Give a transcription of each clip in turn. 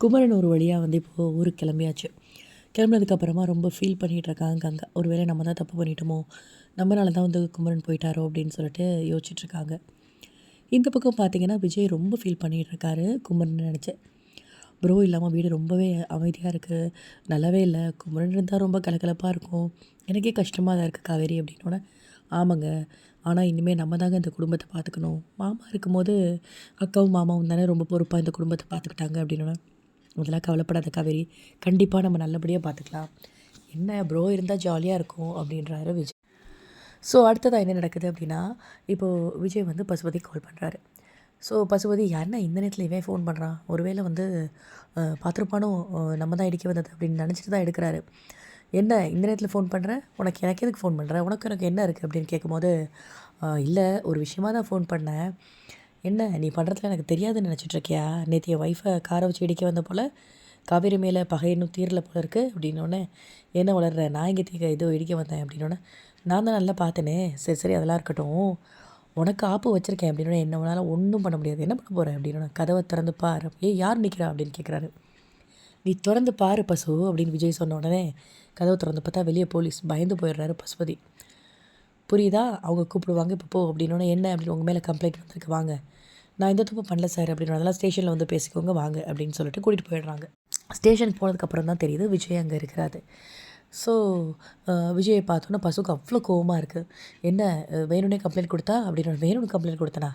குமரன் ஒரு வழியாக வந்து இப்போது ஊருக்கு கிளம்பியாச்சு. கிளம்புனதுக்கப்புறமா ரொம்ப ஃபீல் பண்ணிகிட்டு இருக்காங்க அங்கே. ஒரு வேளை நம்ம தான் தப்பு பண்ணிட்டோமோ நம்மளால தான் வந்து குமரன் போயிட்டாரோ அப்படின்னு சொல்லிட்டு யோசிச்சுட்ருக்காங்க இந்த பக்கம் பார்த்தீங்கன்னா விஜய் ரொம்ப ஃபீல் பண்ணிகிட்ருக்காரு குமரன் நினச்சி. ப்ரோ இல்லாமல் வீடு ரொம்பவே அமைதியாக இருக்குது நல்லாவே இல்லை. குமரன் இருந்தால் ரொம்ப கலகலப்பாக இருக்கும். எனக்கே கஷ்டமாக தான் இருக்குது காவேரி அப்படின்னோடனே ஆமாங்க. ஆனால் இனிமேல் நம்ம தாங்க இந்த குடும்பத்தை பார்த்துக்கணும் மாமா இருக்கும்போது அக்காவும் மாமாவும் தானே ரொம்ப பொறுப்பாக இந்த குடும்பத்தை பார்த்துக்கிட்டாங்க அப்படின்னோடனே அதெல்லாம் கவலைப்படாத காவேரி கண்டிப்பாக நம்ம நல்லபடியாக பார்த்துக்கலாம் என்ன ப்ரோ இருந்தால் ஜாலியாக இருக்கும் அப்படின்றாரு விஜய். ஸோ அடுத்ததாக என்ன நடக்குது அப்படின்னா இப்போது விஜய் வந்து பசுபதி கால் பண்ணுறாரு ஸோ பசுபதி யாருன்னா இந்த நேரத்தில் இவன் ஃபோன் பண்ணுறான் ஒருவேளை வந்து பார்த்துருப்பானோ நம்ம தான் இடிக்க வந்தது அப்படின்னு நினச்சிட்டு தான் எடுக்கிறாரு. என்ன இந்த நேரத்தில் ஃபோன் பண்ணுறேன் உனக்கு எனக்கு எதுக்கு ஃபோன் பண்ணுறேன் உனக்கு எனக்கு என்ன இருக்குது அப்படின்னு கேட்கும்போது இல்லை ஒரு விஷயமா தான் ஃபோன் பண்ணேன். என்ன நீ பண்ணுறதுல எனக்கு தெரியாதுன்னு நினச்சிட்ருக்கியா நேற்று என் ஒய்ஃபை காரை வச்சு இடிக்க வந்த போல் காவேரி மேலே பகை இன்னும் தீரில் போல இருக்கு அப்படின்னோடனே என்ன வளர்ற நான் இங்கே தீக்க இதோ இடிக்க வந்தேன் அப்படின்னோடனே நான் தான் நல்லா பார்த்தேனே சரி சரி அதெல்லாம் இருக்கட்டும். உனக்கு ஆப்பு வச்சுருக்கேன் அப்படின்னா என்ன உன்னால் ஒன்றும் பண்ண முடியாது. என்ன பண்ண போகிறேன் அப்படின்னா கதவை திறந்து பாரு. ஏ யார் நிற்கிறா அப்படின்னு கேட்குறாரு நீ திறந்து பாரு பசு அப்படின்னு விஜய் சொன்ன உடனே கதவை திறந்து பார்த்தா வெளியே போலீஸ் பயந்து போயிடுறாரு பசுபதி. புரியுதா? அவங்க கூப்பிடுவாங்க இப்போ போ அப்படின்னோடனே என்ன? அப்படின்னு உங்கள் மேலே கம்ப்ளைண்ட் வந்திருக்கு வாங்க. நான் இந்த தப்பு பண்ணல சார் அப்படின்னு அதெல்லாம் ஸ்டேஷனில் வந்து பேசிக்கோங்க வாங்க அப்படின்னு சொல்லிட்டு கூட்டிகிட்டு போயிடுறாங்க. ஸ்டேஷன் போனதுக்கப்புறம் தான் தெரியுது விஜய் அங்கே இருக்கிறாரு. ஸோ விஜயை பார்த்தோன்னா பசுக்கு அவ்வளோ கோவமாக இருக்குது என்ன வேணும்னே கம்ப்ளைண்ட் கொடுத்தா? அப்படின்னு வேணும்னு கம்ப்ளைண்ட் கொடுத்தனா?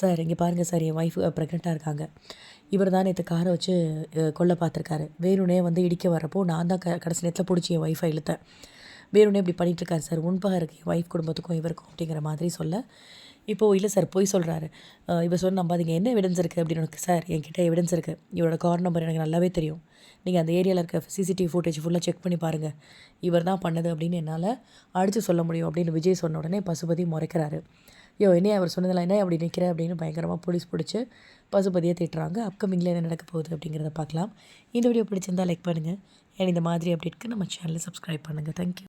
சார் இங்கே பாருங்கள் சார் என் ஒய்ஃப் ப்ரெக்னெண்ட்டாக இருக்காங்க. இவர் தான் நேற்று காரை வச்சு கொல்ல பார்த்துருக்காரு. வேணும்னே வந்து இடிக்க வரப்போ நான் தான் க கடைசி நேரத்தில் பிடிச்சி என் ஒய்ஃபை இழுத்தேன். வேணும்னே இப்படி பண்ணிட்டு இருக்காரு சார் உண்பாக இருக்குது என் ஒய்ஃப் குடும்பத்துக்கும் இவருக்கும் அப்படிங்கிற மாதிரி சொல்ல. இப்போது இல்லை சார் போய் சொல்கிறாரு இவர் சொன்ன நம்பாதீங்க என்ன எவிடன்ஸ் இருக்குது அப்படின்னு எனக்கு சார் என்கிட்ட எவிடன்ஸ் இருக்குது இவரோட கார் நம்பர் எனக்கு நல்லாவே தெரியும். நீங்கள் அந்த ஏரியாவில் இருக்க சிசிடிவி ஃபுட்டேஜ் ஃபுல்லாக செக் பண்ணி பாருங்கள் இவர் தான் பண்ணது அப்படின்னு என்னால் அடித்து சொல்ல முடியும் அப்படின்னு விஜய் சொன்ன உடனே பசுபதி முறைக்கிறாரு. ஐயோ என்னையா அவர் சொன்னதில் என்ன அப்படி நிற்கிற அப்படின்னு பயங்கரமாக போலீஸ் பிடிச்சி பசுபதியை திட்டுறாங்க. அப்கமிங்கில் என்ன நடக்க போகுது அப்படிங்கிறத பார்க்கலாம். இந்த வீடியோ பிடிச்சிருந்தா லைக் பண்ணுங்கள் ஏன் இந்த மாதிரி அப்டேட்க்கு நம்ம சேனலை சப்ஸ்கிரைப் பண்ணுங்கள் தேங்க்யூ